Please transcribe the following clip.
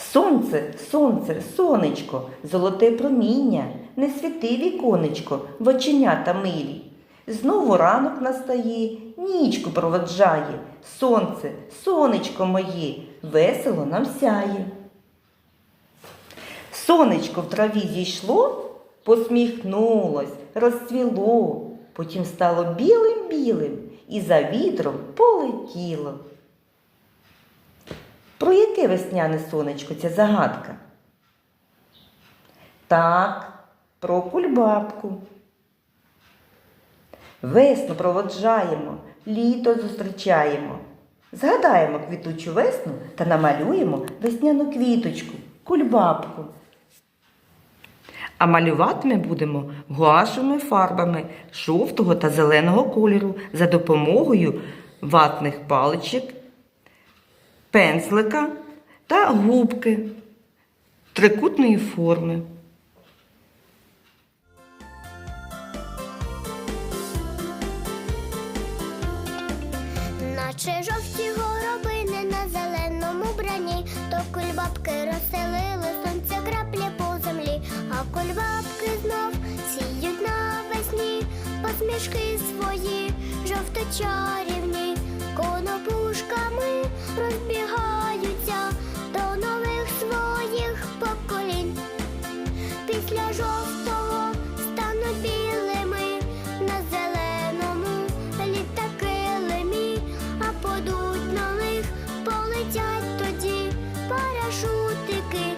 Сонце, сонце, сонечко, золоте проміння, не світи віконечко, в оченята милі. Знову ранок настає, нічку проводжає. Сонце, сонечко моє, весело нам сяє. Сонечко в траві зійшло, посміхнулось, розцвіло, потім стало білим-білим і за вітром полетіло. Про яке весняне сонечко ця загадка? Так, про кульбабку. Весну проводжаємо, літо зустрічаємо. Згадаємо квітучу весну та намалюємо весняну квіточку, кульбабку. А малювати ми будемо гуашевими фарбами жовтого та зеленого кольору за допомогою ватних паличок, пензлика та губки трикутної форми. Наче жовті горобини на зеленому брані, то кульбабки розселили сонця краплі по землі, а кульбабки знов сіють навесні, посмішки свої жовто-чарівні. парашутики.